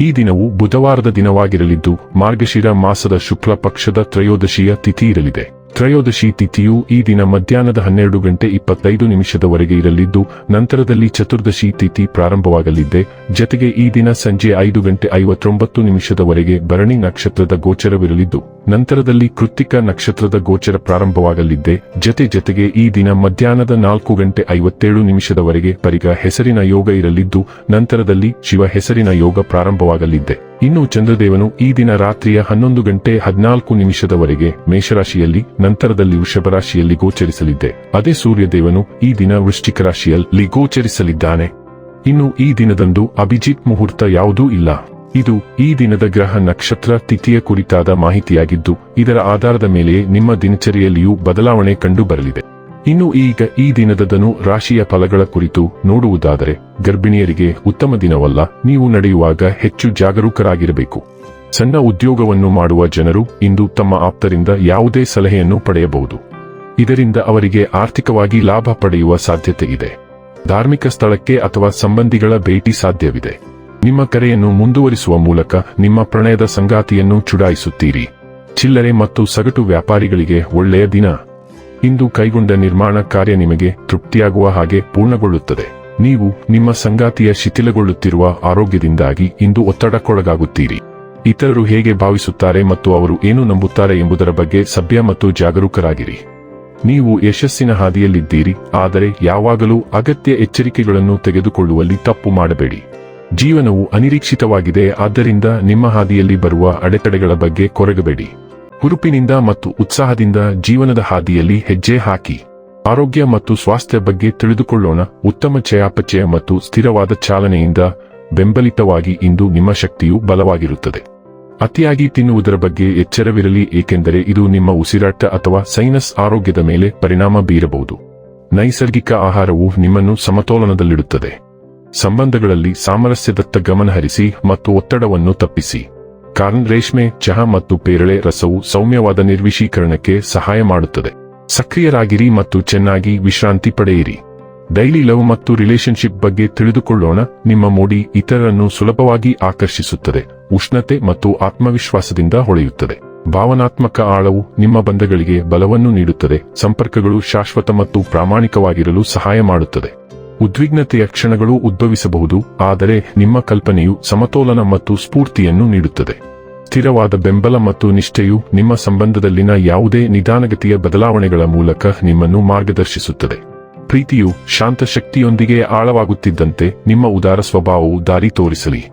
ಈ ದಿನವು ಬುಧವಾರದ ದಿನವಾಗಿರಲಿದ್ದು ಮಾರ್ಗಶಿರ ಮಾಸದ ಶುಕ್ಲ ಪಕ್ಷದ ತ್ರಯೋದಶಿಯ ತಿಥಿ ಇರಲಿದೆ. ತ್ರಯೋದಶಿ ತಿಥಿಯು ಈ ದಿನ ಮಧ್ಯಾಹ್ನದ ಹನ್ನೆರಡು ಗಂಟೆ ಇಪ್ಪತ್ತೈದು ನಿಮಿಷದವರೆಗೆ ಇರಲಿದ್ದು, ನಂತರದಲ್ಲಿ ಚತುರ್ದಶಿ ತಿಥಿ ಪ್ರಾರಂಭವಾಗಲಿದ್ದೆ. ಜತೆಗೆ ಈ ದಿನ ಸಂಜೆ ಐದು ಗಂಟೆ ಐವತ್ತೊಂಬತ್ತು ನಿಮಿಷದವರೆಗೆ ಭರಣಿ ನಕ್ಷತ್ರದ ಗೋಚರವಿರಲಿದ್ದು, ನಂತರದಲ್ಲಿ ಕೃತಿಕ ನಕ್ಷತ್ರದ ಗೋಚರ ಪ್ರಾರಂಭವಾಗಲಿದ್ದೆ. ಜತೆ ಜತೆಗೆ ಈ ದಿನ ಮಧ್ಯಾಹ್ನದ ನಾಲ್ಕು ಗಂಟೆ ಐವತ್ತೇಳು ನಿಮಿಷದವರೆಗೆ ಪರಿಗ ಹೆಸರಿನ ಯೋಗ ಇರಲಿದ್ದು, ನಂತರದಲ್ಲಿ ಶಿವ ಹೆಸರಿನ ಯೋಗ ಪ್ರಾರಂಭವಾಗಲಿದ್ದೆ. ಇನ್ನು ಚಂದ್ರದೇವನು ಈ ದಿನ ರಾತ್ರಿಯ ಹನ್ನೊಂದು ಗಂಟೆ ಹದಿನಾಲ್ಕು ನಿಮಿಷದವರೆಗೆ ಮೇಷರಾಶಿಯಲ್ಲಿ, ನಂತರದಲ್ಲಿ ವೃಷಭರಾಶಿಯಲ್ಲಿ ಗೋಚರಿಸಲಿದ್ದೆ. ಅದೇ ಸೂರ್ಯದೇವನು ಈ ದಿನ ವೃಶ್ಚಿಕ ರಾಶಿಯಲ್ಲಿ ಗೋಚರಿಸಲಿದ್ದಾನೆ. ಇನ್ನು ಈ ದಿನದಂದು ಅಭಿಜಿತ್ ಮುಹೂರ್ತ ಯಾವುದೂ ಇಲ್ಲ. ಇದು ಈ ದಿನದ ಗ್ರಹ ನಕ್ಷತ್ರ ತಿಥಿಯ ಕುರಿತಾದ ಮಾಹಿತಿಯಾಗಿದ್ದು, ಇದರ ಆಧಾರದ ಮೇಲೆಯೇ ನಿಮ್ಮ ದಿನಚರಿಯಲ್ಲಿಯೂ ಬದಲಾವಣೆ ಕಂಡು ಬರಲಿದೆ ಇನ್ನು ಈಗ ಈ ದಿನದದನು ರಾಶಿಯ ಫಲಗಳ ಕುರಿತು ನೋಡುವುದಾದರೆ, ಗರ್ಭಿಣಿಯರಿಗೆ ಉತ್ತಮ ದಿನವಲ್ಲ, ನೀವು ನಡೆಯುವಾಗ ಹೆಚ್ಚು ಜಾಗರೂಕರಾಗಿರಬೇಕು. ಸಣ್ಣ ಉದ್ಯೋಗವನ್ನು ಮಾಡುವ ಜನರು ಇಂದು ತಮ್ಮ ಆಪ್ತರಿಂದ ಯಾವುದೇ ಸಲಹೆಯನ್ನು ಪಡೆಯಬಹುದು. ಇದರಿಂದ ಅವರಿಗೆ ಆರ್ಥಿಕವಾಗಿ ಲಾಭ ಪಡೆಯುವ ಸಾಧ್ಯತೆ ಇದೆ. ಧಾರ್ಮಿಕ ಸ್ಥಳಕ್ಕೆ ಅಥವಾ ಸಂಬಂಧಿಗಳ ಭೇಟಿ ಸಾಧ್ಯವಿದೆ. ನಿಮ್ಮ ಕರೆಯನ್ನು ಮುಂದುವರಿಸುವ ಮೂಲಕ ನಿಮ್ಮ ಪ್ರಣಯದ ಸಂಗಾತಿಯನ್ನು ಚುಡಾಯಿಸುತ್ತೀರಿ. ಚಿಲ್ಲರೆ ಮತ್ತು ಸಗಟು ವ್ಯಾಪಾರಿಗಳಿಗೆ ಒಳ್ಳೆಯ ದಿನ. ಇಂದು ಕೈಗೊಂಡ ನಿರ್ಮಾಣ ಕಾರ್ಯ ನಿಮಗೆ ತೃಪ್ತಿಯಾಗುವ ಹಾಗೆ ಪೂರ್ಣಗೊಳ್ಳುತ್ತದೆ. ನೀವು ನಿಮ್ಮ ಸಂಗಾತಿಯ ಶಿಥಿಲಗೊಳ್ಳುತ್ತಿರುವ ಆರೋಗ್ಯದಿಂದಾಗಿ ಇಂದು ಒತ್ತಡಕ್ಕೊಳಗಾಗುತ್ತೀರಿ. ಇತರರು ಹೇಗೆ ಭಾವಿಸುತ್ತಾರೆ ಮತ್ತು ಅವರು ಏನು ನಂಬುತ್ತಾರೆ ಎಂಬುದರ ಬಗ್ಗೆ ಸಭ್ಯ ಮತ್ತು ಜಾಗರೂಕರಾಗಿರಿ. ನೀವು ಯಶಸ್ಸಿನ ಹಾದಿಯಲ್ಲಿದ್ದೀರಿ, ಆದರೆ ಯಾವಾಗಲೂ ಅಗತ್ಯ ಎಚ್ಚರಿಕೆಗಳನ್ನು ತೆಗೆದುಕೊಳ್ಳುವಲ್ಲಿ ತಪ್ಪು ಮಾಡಬೇಡಿ. ಜೀವನವು ಅನಿರೀಕ್ಷಿತವಾಗಿದೆ, ಆದ್ದರಿಂದ ನಿಮ್ಮ ಹಾದಿಯಲ್ಲಿ ಬರುವ ಅಡೆತಡೆಗಳ ಬಗ್ಗೆ ಕೊರಗಬೇಡಿ. ಹುರುಪಿನಿಂದ ಮತ್ತು ಉತ್ಸಾಹದಿಂದ ಜೀವನದ ಹಾದಿಯಲ್ಲಿ ಹೆಜ್ಜೆ ಹಾಕಿ. ಆರೋಗ್ಯ ಮತ್ತು ಸ್ವಾಸ್ಥ್ಯ ಬಗ್ಗೆ ತಿಳಿದುಕೊಳ್ಳೋಣ. ಉತ್ತಮ ಚಯಾಪಚಯ ಮತ್ತು ಸ್ಥಿರವಾದ ಚಾಲನೆಯಿಂದ ಬೆಂಬಲಿತವಾಗಿ ಇಂದು ನಿಮ್ಮ ಶಕ್ತಿಯು ಬಲವಾಗಿರುತ್ತದೆ. ಅತಿಯಾಗಿ ತಿನ್ನುವುದರ ಬಗ್ಗೆ ಎಚ್ಚರವಿರಲಿ, ಏಕೆಂದರೆ ಇದು ನಿಮ್ಮ ಉಸಿರಾಟ ಅಥವಾ ಸೈನಸ್ ಆರೋಗ್ಯದ ಮೇಲೆ ಪರಿಣಾಮ ಬೀರಬಹುದು. ನೈಸರ್ಗಿಕ ಆಹಾರವು ನಿಮ್ಮನ್ನು ಸಮತೋಲನದಲ್ಲಿಡುತ್ತದೆ. ಸಂಬಂಧಗಳಲ್ಲಿ ಸಾಮರಸ್ಯದತ್ತ ಗಮನಹರಿಸಿ ಮತ್ತು ಒತ್ತಡವನ್ನು ತಪ್ಪಿಸಿ. ಕಾರ್ನ್ ರೇಷ್ಮೆ, ಚಹಾ ಮತ್ತು ಪೇರಳೆ ರಸವು ಸೌಮ್ಯವಾದ ನಿರ್ವಿಶೀಕರಣಕ್ಕೆ ಸಹಾಯ ಮಾಡುತ್ತದೆ. ಸಕ್ರಿಯರಾಗಿರಿ ಮತ್ತು ಚೆನ್ನಾಗಿ ವಿಶ್ರಾಂತಿ ಪಡೆಯಿರಿ. ಡೈಲಿ ಲವ್ ಮತ್ತು ರಿಲೇಶನ್ಶಿಪ್ ಬಗ್ಗೆ ತಿಳಿದುಕೊಳ್ಳೋಣ. ನಿಮ್ಮ ಮೋಡಿ ಇತರರನ್ನು ಸುಲಭವಾಗಿ ಆಕರ್ಷಿಸುತ್ತದೆ, ಉಷ್ಣತೆ ಮತ್ತು ಆತ್ಮವಿಶ್ವಾಸದಿಂದ ಹೊಳೆಯುತ್ತದೆ. ಭಾವನಾತ್ಮಕ ಆಳವು ನಿಮ್ಮ ಬಂಧಗಳಿಗೆ ಬಲವನ್ನು ನೀಡುತ್ತದೆ, ಸಂಪರ್ಕಗಳು ಶಾಶ್ವತ ಮತ್ತು ಪ್ರಾಮಾಣಿಕವಾಗಿರಲು ಸಹಾಯ ಮಾಡುತ್ತದೆ. ಉದ್ವಿಗ್ನತೆಯ ಕ್ಷಣಗಳು ಉದ್ಭವಿಸಬಹುದು, ಆದರೆ ನಿಮ್ಮ ಕಲ್ಪನೆಯು ಸಮತೋಲನ ಮತ್ತು ಸ್ಫೂರ್ತಿಯನ್ನು ನೀಡುತ್ತದೆ. ಸ್ಥಿರವಾದ ಬೆಂಬಲ ಮತ್ತು ನಿಷ್ಠೆಯು ನಿಮ್ಮ ಸಂಬಂಧದಲ್ಲಿನ ಯಾವುದೇ ನಿಧಾನಗತಿಯ ಬದಲಾವಣೆಗಳ ಮೂಲಕ ನಿಮ್ಮನ್ನು ಮಾರ್ಗದರ್ಶಿಸುತ್ತದೆ. ಪ್ರೀತಿಯು ಶಾಂತ ಶಕ್ತಿಯೊಂದಿಗೆ ಆಳವಾಗುತ್ತಿದ್ದಂತೆ ನಿಮ್ಮ ಉದಾರ ಸ್ವಭಾವವು ದಾರಿ ತೋರಿಸಲಿ.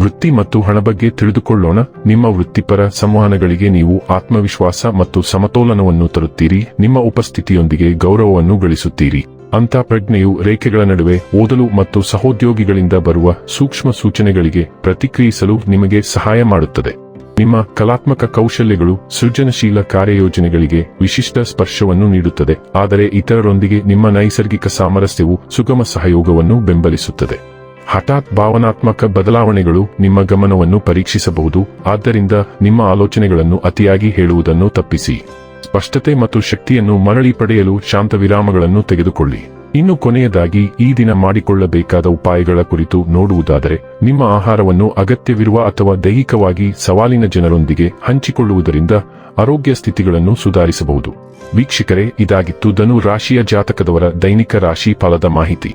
ವೃತ್ತಿ ಮತ್ತು ಹಣ ಬಗ್ಗೆ ತಿಳಿದುಕೊಳ್ಳೋಣ. ನಿಮ್ಮ ವೃತ್ತಿಪರ ಸಂವಹನಗಳಿಗೆ ನೀವು ಆತ್ಮವಿಶ್ವಾಸ ಮತ್ತು ಸಮತೋಲನವನ್ನು ತರುತ್ತೀರಿ. ನಿಮ್ಮ ಉಪಸ್ಥಿತಿಯೊಂದಿಗೆ ಗೌರವವನ್ನು ಗಳಿಸುತ್ತೀರಿ. ಅಂತ ಪ್ರಜ್ಞೆಯು ರೇಖೆಗಳ ನಡುವೆ ಓದಲು ಮತ್ತು ಸಹೋದ್ಯೋಗಿಗಳಿಂದ ಬರುವ ಸೂಕ್ಷ್ಮ ಸೂಚನೆಗಳಿಗೆ ಪ್ರತಿಕ್ರಿಯಿಸಲು ನಿಮಗೆ ಸಹಾಯ ಮಾಡುತ್ತದೆ. ನಿಮ್ಮ ಕಲಾತ್ಮಕ ಕೌಶಲ್ಯಗಳು ಸೃಜನಶೀಲ ಕಾರ್ಯಯೋಜನೆಗಳಿಗೆ ವಿಶಿಷ್ಟ ಸ್ಪರ್ಶವನ್ನು ನೀಡುತ್ತದೆ. ಆದರೆ ಇತರರೊಂದಿಗೆ ನಿಮ್ಮ ನೈಸರ್ಗಿಕ ಸಾಮರಸ್ಯವು ಸುಗಮ ಸಹಯೋಗವನ್ನು ಬೆಂಬಲಿಸುತ್ತದೆ. ಹಠಾತ್ ಭಾವನಾತ್ಮಕ ಬದಲಾವಣೆಗಳು ನಿಮ್ಮ ಗಮನವನ್ನು ಪರೀಕ್ಷಿಸಬಹುದು. ಆದ್ದರಿಂದ ನಿಮ್ಮ ಆಲೋಚನೆಗಳನ್ನು ಅತಿಯಾಗಿ ಹೇಳುವುದನ್ನು ತಪ್ಪಿಸಿ. ಸ್ಪಷ್ಟತೆ ಮತ್ತು ಶಕ್ತಿಯನ್ನು ಮರಳಿ ಪಡೆಯಲು ಶಾಂತ ವಿರಾಮಗಳನ್ನು ತೆಗೆದುಕೊಳ್ಳಿ. ಇನ್ನು ಕೊನೆಯದಾಗಿ, ಈ ದಿನ ಮಾಡಿಕೊಳ್ಳಬೇಕಾದ ಉಪಾಯಗಳ ಕುರಿತು ನೋಡುವುದಾದರೆ, ನಿಮ್ಮ ಆಹಾರವನ್ನು ಅಗತ್ಯವಿರುವ ಅಥವಾ ದೈಹಿಕವಾಗಿ ಸವಾಲಿನ ಜನರೊಂದಿಗೆ ಹಂಚಿಕೊಳ್ಳುವುದರಿಂದ ಆರೋಗ್ಯ ಸ್ಥಿತಿಗಳನ್ನು ಸುಧಾರಿಸಬಹುದು. ವೀಕ್ಷಕರೇ, ಇದಾಗಿತ್ತು ಧನು ರಾಶಿಯ ಜಾತಕದವರ ದೈನಿಕ ರಾಶಿ ಫಲದ ಮಾಹಿತಿ.